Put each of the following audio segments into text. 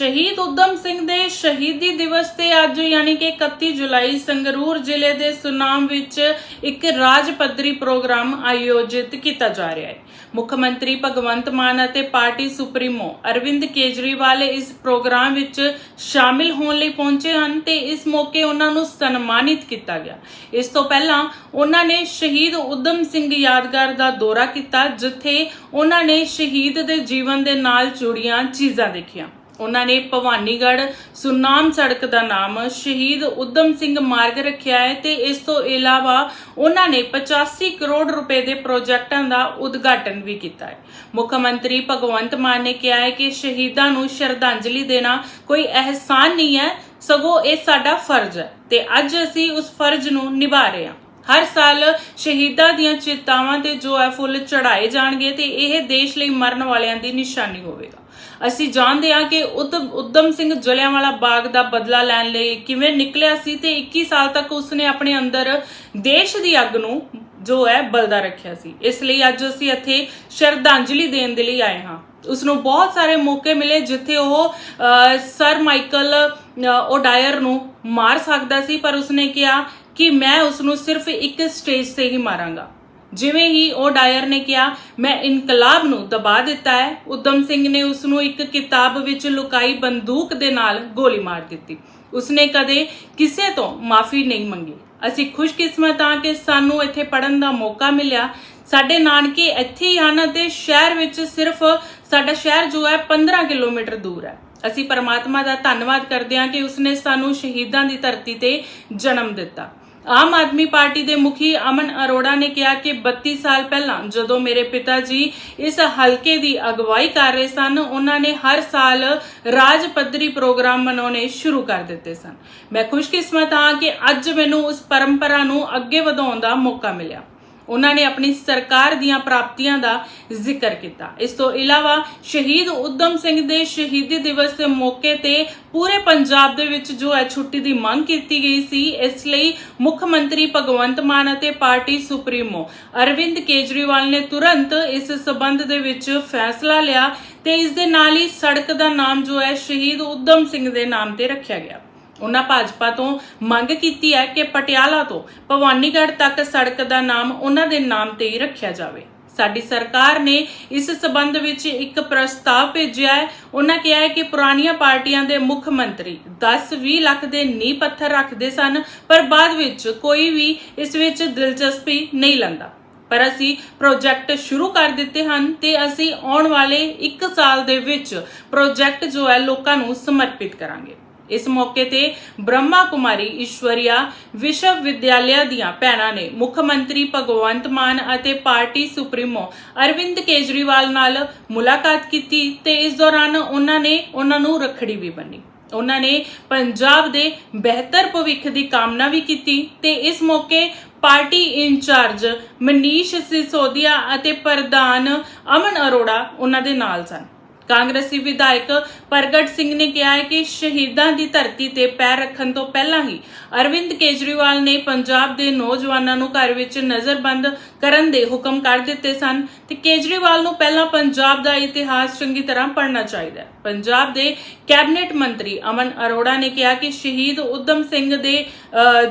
ਸ਼ਹੀਦ ਉਦਮ ਸਿੰਘ ਦੇ ਸ਼ਹੀਦੀ ਦਿਵਸ ਤੇ ਅੱਜ ਯਾਨੀ ਕਿ 31 ਜੁਲਾਈ ਸੰਗਰੂਰ ਜ਼ਿਲ੍ਹੇ ਦੇ ਸੁਨਾਮ ਵਿੱਚ ਇੱਕ ਰਾਜ ਪੱਧਰੀ ਪ੍ਰੋਗਰਾਮ ਆਯੋਜਿਤ ਕੀਤਾ ਜਾ ਰਿਹਾ ਹੈ। ਮੁੱਖ ਮੰਤਰੀ ਭਗਵੰਤ ਮਾਨ ਅਤੇ ਪਾਰਟੀ ਸੁਪਰੀਮੋ ਅਰਵਿੰਦ ਕੇਜਰੀਵਾਲ ਇਸ ਪ੍ਰੋਗਰਾਮ ਵਿੱਚ ਸ਼ਾਮਿਲ ਹੋਣ ਲਈ ਪਹੁੰਚੇ ਹਨ ਤੇ ਇਸ ਮੌਕੇ ਉਹਨਾਂ ਨੂੰ ਸਨਮਾਨਿਤ ਕੀਤਾ ਗਿਆ। ਇਸ ਤੋਂ ਪਹਿਲਾਂ ਉਹਨਾਂ ਨੇ ਸ਼ਹੀਦ ਉਦਮ ਸਿੰਘ ਯਾਦਗਾਰ ਦਾ ਦੌਰਾ ਕੀਤਾ, ਜਿੱਥੇ ਉਹਨਾਂ ਨੇ ਸ਼ਹੀਦ ਦੇ ਜੀਵਨ ਦੇ ਨਾਲ ਜੁੜੀਆਂ ਚੀਜ਼ਾਂ ਦੇਖੀਆਂ। ਉਹਨਾਂ ਨੇ ਭਵਾਨੀਗੜ੍ਹ ਸੁਨਾਮ ਸੜਕ ਦਾ ਨਾਮ ਸ਼ਹੀਦ ਉਦਮ ਸਿੰਘ ਮਾਰਗ ਰੱਖਿਆ ਹੈ ਤੇ ਇਸ ਤੋਂ ਇਲਾਵਾ ਉਹਨਾਂ ਨੇ 85 ਕਰੋੜ ਰੁਪਏ ਦੇ ਪ੍ਰੋਜੈਕਟਾਂ ਦਾ ਉਦਘਾਟਨ ਵੀ ਕੀਤਾ ਹੈ। ਮੁੱਖ ਮੰਤਰੀ ਭਗਵੰਤ ਮਾਨ ਨੇ ਕਿਹਾ ਹੈ ਕਿ ਸ਼ਹੀਦਾਂ ਨੂੰ ਸ਼ਰਧਾਂਜਲੀ ਦੇਣਾ ਕੋਈ ਅਹਿਸਾਨ ਨਹੀਂ ਹੈ, ਸਗੋਂ ਇਹ ਸਾਡਾ ਫਰਜ਼ ਹੈ ਤੇ ਅੱਜ ਅਸੀਂ ਉਸ ਫਰਜ਼ ਨੂੰ ਨਿਭਾ ਰਹੇ ਹਾਂ। ਹਰ ਸਾਲ ਸ਼ਹੀਦਾਂ ਦੀਆਂ ਚੇਤਾਵਾਂ ਤੇ ਜੋ ਹੈ ਫੁੱਲ ਚੜਾਏ ਜਾਣਗੇ ਤੇ ਇਹ ਦੇਸ਼ ਲਈ ਮਰਨ ਵਾਲਿਆਂ ਦੀ ਨਿਸ਼ਾਨੀ ਹੋਵੇਗਾ। ਅਸੀਂ ਜਾਣਦੇ ਹਾਂ ਕਿ ਉਦਮ ਸਿੰਘ ਜਲਿਆਂਵਾਲਾ ਬਾਗ ਦਾ ਬਦਲਾ ਲੈਣ ਲਈ ਕਿਵੇਂ ਨਿਕਲਿਆ ਸੀ ਤੇ 21 ਸਾਲ ਤੱਕ ਉਸਨੇ ਆਪਣੇ ਅੰਦਰ ਦੇਸ਼ ਦੀ ਅੱਗ ਨੂੰ ਜੋ ਹੈ ਬਲਦਾ ਰੱਖਿਆ ਸੀ। ਇਸ ਲਈ ਅੱਜ ਅਸੀਂ ਇੱਥੇ ਸ਼ਰਧਾਂਜਲੀ ਦੇਣ ਦੇ ਲਈ ਆਏ ਹਾਂ। ਉਸ ਨੂੰ ਬਹੁਤ ਸਾਰੇ ਮੌਕੇ ਮਿਲੇ ਜਿੱਥੇ ਉਹ ਅਹ, ਸਰ ਮਾਈਕਲ ਅਹ, ਓਡਾਇਰ ਨੂੰ ਮਾਰ ਸਕਦਾ ਸੀ ਪਰ ਉਸਨੇ ਕਿਹਾ ਕਿ ਮੈਂ ਉਸ ਨੂੰ ਸਿਰਫ ਇੱਕ ਸਟੇਜ ਤੇ ਹੀ ਮਾਰਾਂਗਾ। ਜਿਵੇਂ ਹੀ ਉਹ ਡਾਇਰ ਨੇ ਕਿਹਾ, ਮੈਂ ਇਨਕਲਾਬ ਨੂੰ ਦਬਾ ਦਿੱਤਾ ਹੈ, ਉਦਮ ਸਿੰਘ ਨੇ ਉਸ ਨੂੰ ਇੱਕ ਕਿਤਾਬ ਵਿੱਚ ਲੁਕਾਈ ਬੰਦੂਕ ਦੇ ਨਾਲ ਗੋਲੀ ਮਾਰ ਦਿੱਤੀ। ਉਸਨੇ ਕਦੇ ਕਿਸੇ ਤੋਂ ਮਾਫੀ ਨਹੀਂ ਮੰਗੀ। ਅਸੀਂ ਖੁਸ਼ਕਿਸਮਤ ਹਾਂ ਕਿ ਸਾਨੂੰ ਇੱਥੇ ਪੜਨ ਦਾ ਮੌਕਾ ਮਿਲਿਆ। ਸਾਡੇ ਨਾਨਕੇ ਇੱਥੇ ਹੀ ਹਨ ਤੇ ਸ਼ਹਿਰ ਵਿੱਚ ਸਿਰਫ ਸਾਡਾ ਸ਼ਹਿਰ ਜੋ ਹੈ 15 ਕਿਲੋਮੀਟਰ ਦੂਰ ਹੈ। ਅਸੀਂ ਪਰਮਾਤਮਾ ਦਾ ਧੰਨਵਾਦ ਕਰਦੇ ਹਾਂ ਕਿ ਉਸਨੇ ਸਾਨੂੰ ਸ਼ਹੀਦਾਂ ਦੀ ਧਰਤੀ ਤੇ ਜਨਮ ਦਿੱਤਾ। ਆਮ ਆਦਮੀ ਪਾਰਟੀ ਦੇ ਮੁਖੀ ਅਮਨ ਅਰੋੜਾ ਨੇ ਕਿਹਾ ਕਿ 32 ਸਾਲ ਪਹਿਲਾਂ ਜਦੋਂ ਮੇਰੇ ਪਿਤਾ ਜੀ ਇਸ ਹਲਕੇ ਦੀ ਅਗਵਾਈ ਕਰ ਰਹੇ ਸਨ, ਉਹਨਾਂ ਨੇ ਹਰ ਸਾਲ ਰਾਜ ਪੱਧਰੀ ਪ੍ਰੋਗਰਾਮ ਮਨਾਉਣੇ ਸ਼ੁਰੂ ਕਰ ਦਿੱਤੇ ਸਨ। ਮੈਂ ਖੁਸ਼ਕਿਸਮਤ ਹਾਂ ਕਿ ਅੱਜ ਮੈਨੂੰ ਉਸ ਪਰੰਪਰਾ ਨੂੰ ਅੱਗੇ ਵਧਾਉਣ ਦਾ ਮੌਕਾ ਮਿਲਿਆ। ਉਹਨਾਂ ਨੇ ਆਪਣੀ ਸਰਕਾਰ ਦੀਆਂ ਪ੍ਰਾਪਤੀਆਂ ਦਾ ਜ਼ਿਕਰ ਕੀਤਾ। ਇਸ ਤੋਂ ਇਲਾਵਾ ਸ਼ਹੀਦ ਉਦਮ ਸਿੰਘ ਦੇ ਸ਼ਹੀਦੀ ਦਿਵਸ ਦੇ ਮੌਕੇ ਤੇ ਪੂਰੇ ਪੰਜਾਬ ਦੇ ਵਿੱਚ ਜੋ ਹੈ ਛੁੱਟੀ ਦੀ ਮੰਗ ਕੀਤੀ ਗਈ ਸੀ, ਇਸ ਲਈ ਮੁੱਖ ਮੰਤਰੀ ਭਗਵੰਤ ਮਾਨ ਅਤੇ ਪਾਰਟੀ ਸੁਪਰੀਮੋ ਅਰਵਿੰਦ ਕੇਜਰੀਵਾਲ ਨੇ ਤੁਰੰਤ ਇਸ ਸਬੰਧ ਦੇ ਵਿੱਚ ਫੈਸਲਾ ਲਿਆ ਤੇ ਇਸ ਦੇ ਨਾਲ ਹੀ ਸੜਕ ਦਾ ਨਾਮ ਜੋ ਹੈ ਸ਼ਹੀਦ ਉਦਮ ਸਿੰਘ ਦੇ ਨਾਮ ਤੇ ਰੱਖਿਆ ਗਿਆ। ਉਹਨਾਂ ਭਾਜਪਾ ਤੋਂ ਮੰਗ ਕੀਤੀ ਹੈ ਕਿ ਪਟਿਆਲਾ ਤੋਂ ਭਵਾਨੀਗੜ੍ਹ ਤੱਕ ਸੜਕ ਦਾ ਨਾਮ ਉਹਨਾਂ ਦੇ ਨਾਮ ਤੇ ਹੀ ਰੱਖਿਆ ਜਾਵੇ। ਸਾਡੀ ਸਰਕਾਰ ਨੇ ਇਸ ਸਬੰਧ ਵਿੱਚ ਇੱਕ ਪ੍ਰਸਤਾਵ ਭੇਜਿਆ ਹੈ। ਉਹਨਾਂ ਕਿਹਾ ਹੈ ਕਿ ਪੁਰਾਣੀਆਂ ਪਾਰਟੀਆਂ ਦੇ ਮੁੱਖ ਮੰਤਰੀ 10-20 ਲੱਖ ਦੇ ਨੀਂਹ ਪੱਥਰ ਰੱਖਦੇ ਸਨ, ਪਰ ਬਾਅਦ ਵਿੱਚ ਕੋਈ ਵੀ ਇਸ ਵਿੱਚ ਦਿਲਚਸਪੀ ਨਹੀਂ ਲੈਂਦਾ। ਪਰ ਅਸੀਂ ਪ੍ਰੋਜੈਕਟ ਸ਼ੁਰੂ ਕਰ ਦਿੱਤੇ ਹਨ ਤੇ ਅਸੀਂ ਆਉਣ ਵਾਲੇ 1 ਸਾਲ ਦੇ ਵਿੱਚ ਪ੍ਰੋਜੈਕਟ ਜੋ ਹੈ ਲੋਕਾਂ ਨੂੰ ਸਮਰਪਿਤ ਕਰਾਂਗੇ। ਇਸ ਮੌਕੇ ਤੇ ਬ੍ਰਹਮਾ ਕੁਮਾਰੀ ਈਸ਼ਵਰੀਆ ਵਿਸ਼ਵ ਵਿਦਿਆਲਿਆ ਦੀਆਂ ਭੈਣਾਂ ਨੇ ਮੁੱਖ ਮੰਤਰੀ ਭਗਵੰਤ ਮਾਨ ਅਤੇ ਪਾਰਟੀ ਸੁਪਰੀਮੋ ਅਰਵਿੰਦ ਕੇਜਰੀਵਾਲ ਨਾਲ ਮੁਲਾਕਾਤ ਕੀਤੀ ਤੇ ਇਸ ਦੌਰਾਨ ਉਹਨਾਂ ਨੇ ਉਹਨਾਂ ਨੂੰ ਰੱਖੜੀ ਵੀ ਬੰਨੀ। ਉਹਨਾਂ ਨੇ ਪੰਜਾਬ ਦੇ ਬਿਹਤਰ ਭਵਿੱਖ ਦੀ ਕਾਮਨਾ ਵੀ ਕੀਤੀ ਤੇ ਇਸ ਮੌਕੇ ਪਾਰਟੀ ਇੰਚਾਰਜ ਮਨੀਸ਼ ਸਿਸੋਦੀਆ ਅਤੇ ਪ੍ਰਧਾਨ ਅਮਨ ਅਰੋੜਾ ਉਹਨਾਂ ਦੇ ਨਾਲ ਸਨ। ਕਾਂਗਰਸੀ ਵਿਧਾਇਕ ਪ੍ਰਗਟ ਸਿੰਘ ਨੇ ਕਿਹਾ ਹੈ ਕਿ ਸ਼ਹੀਦਾਂ ਦੀ ਧਰਤੀ ਤੇ ਪੈਰ ਰੱਖਣ ਤੋਂ ਪਹਿਲਾਂ ਹੀ ਅਰਵਿੰਦ ਕੇਜਰੀਵਾਲ ਨੇ ਪੰਜਾਬ ਦੇ ਨੌਜਵਾਨਾਂ ਨੂੰ ਘਰ ਵਿੱਚ ਨਜ਼ਰਬੰਦ ਕਰਨ ਦੇ ਹੁਕਮ ਕਰ ਦਿੱਤੇ ਸਨ ਤੇ ਕੇਜਰੀਵਾਲ ਨੂੰ ਪਹਿਲਾਂ ਪੰਜਾਬ ਦਾ ਇਤਿਹਾਸ ਚੰਗੀ ਤਰ੍ਹਾਂ ਪੜ੍ਹਨਾ ਚਾਹੀਦਾ ਹੈ। ਪੰਜਾਬ ਦੇ ਕੈਬਨਿਟ ਮੰਤਰੀ ਅਮਨ ਅਰੋੜਾ ਨੇ ਕਿਹਾ ਕਿ ਸ਼ਹੀਦ ਉਦਮ ਸਿੰਘ ਦੇ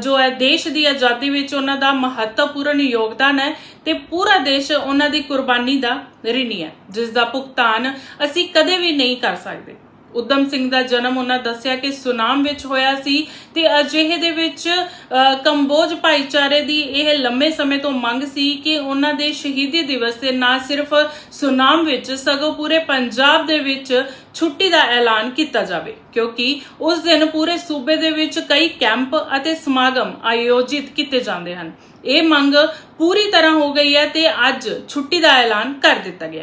ਜੋ ਹੈ, ਦੇਸ਼ ਦੀ ਆਜ਼ਾਦੀ ਵਿੱਚ ਉਹਨਾਂ ਦਾ ਮਹੱਤਵਪੂਰਨ ਯੋਗਦਾਨ ਹੈ ਤੇ ਪੂਰਾ ਦੇਸ਼ ਉਹਨਾਂ ਦੀ ਕੁਰਬਾਨੀ ਦਾ ਰਿਣੀ ਹੈ, ਜਿਸ ਦਾ ਭੁਗਤਾਨ ਅਸੀਂ ਕਦੇ ਵੀ ਨਹੀਂ ਕਰ ਸਕਦੇ। ਉਦਮ ਸਿੰਘ ਦਾ ਜਨਮ ਉਹਨਾਂ ਦੱਸਿਆ ਕਿ ਸੁਨਾਮ ਵਿੱਚ ਹੋਇਆ ਸੀ ਤੇ ਅਜਿਹੇ ਦੇ ਵਿੱਚ ਕੰਬੋਜ ਭਾਈਚਾਰੇ ਦੀ ਇਹ ਲੰਮੇ ਸਮੇਂ ਤੋਂ ਮੰਗ ਸੀ ਕਿ ਉਹਨਾਂ ਦੇ ਸ਼ਹੀਦੀ ਦਿਵਸ ਤੇ ਨਾ ਸਿਰਫ ਸੁਨਾਮ ਵਿੱਚ, ਸਗੋਂ ਪੂਰੇ ਪੰਜਾਬ ਦੇ ਵਿੱਚ ਛੁੱਟੀ ਦਾ ਐਲਾਨ ਕੀਤਾ ਜਾਵੇ, ਕਿਉਂਕਿ ਉਸ ਦਿਨ ਪੂਰੇ ਸੂਬੇ ਦੇ ਵਿੱਚ ਕਈ ਕੈਂਪ ਅਤੇ ਸਮਾਗਮ ਆਯੋਜਿਤ ਕੀਤੇ ਜਾਂਦੇ ਹਨ। ਇਹ ਮੰਗ ਪੂਰੀ ਤਰ੍ਹਾਂ ਹੋ ਗਈ ਹੈ ਤੇ ਅੱਜ ਛੁੱਟੀ ਦਾ ਐਲਾਨ ਕਰ ਦਿੱਤਾ ਗਿਆ